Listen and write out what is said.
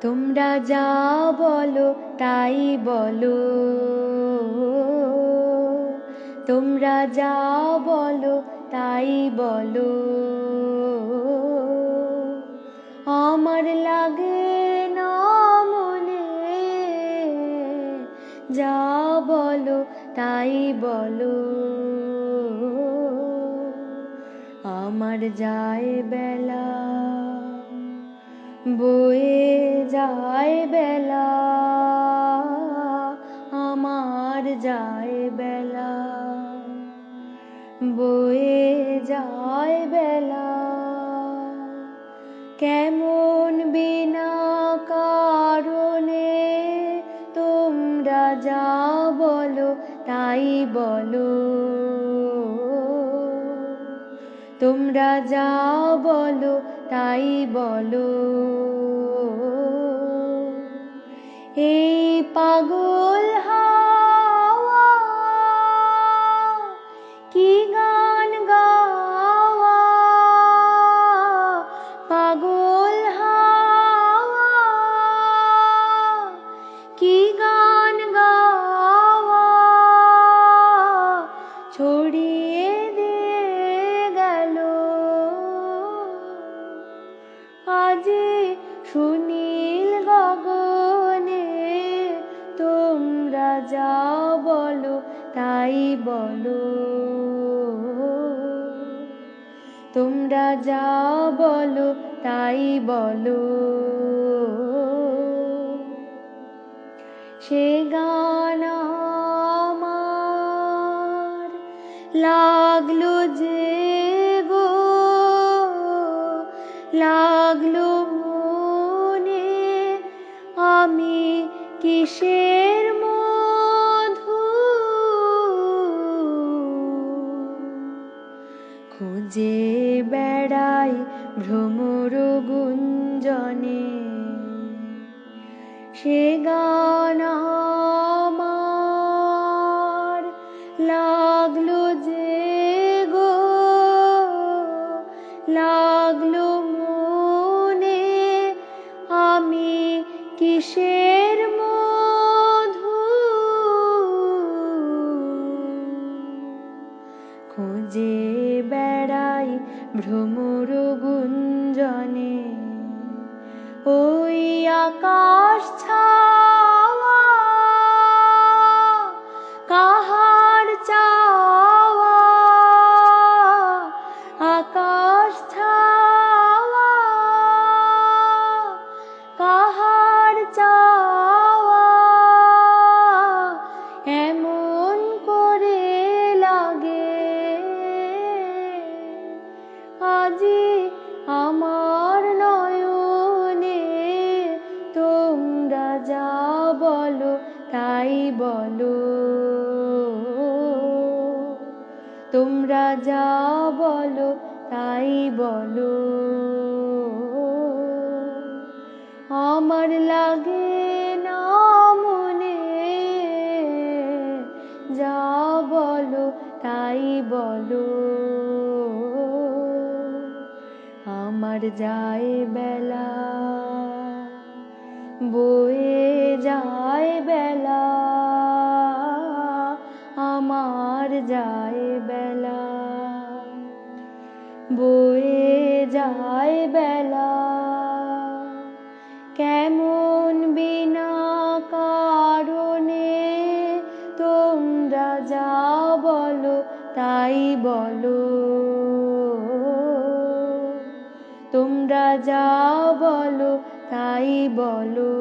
তোমরা যা বলো, তাই বলো। তোমরা যা বলো, তাই বলো। আমার লাগে না মনে, যা বলো, তাই বলো। আমার যায় বেলা বয়ে যায় বেলা, আমার যায় বেলা। বয়ে যায় বেলা, কেমন বিনা কারণে তোমরা যা বলো তাই বলো। তোমরা যা বলো তাই বলো। এই পাগল সুনীল গগনে, তোমরা যা বলো, তাই বলো। তোমরা যা বলো, তাই বলো। সে গান আমার লাগল যে গো, লাগল আমি কিসের মধু? খুঁজে বেড়াই ভ্রমর গুঞ্জনে সে গান লাগল যে গো লাগল কিসের মধু? খুঁজে বেড়াই ভ্রমর গুঞ্জনে ওই আকাশ ছাওয়া কাহার চাওয়া যা বলো, তাই বলো। তোমরা যা বলো, তাই বলো। আমার লাগে না মনে, যা বলো, তাই বলো। আমার যায় বেলা। বয়ে যায় বেলা, আমার যায় বেলা। বয়ে যায় বেলা, কেমন বিনা কারণে তোমরা যা বলো তাই বলো। তোমরা যা বলো তাই বলো।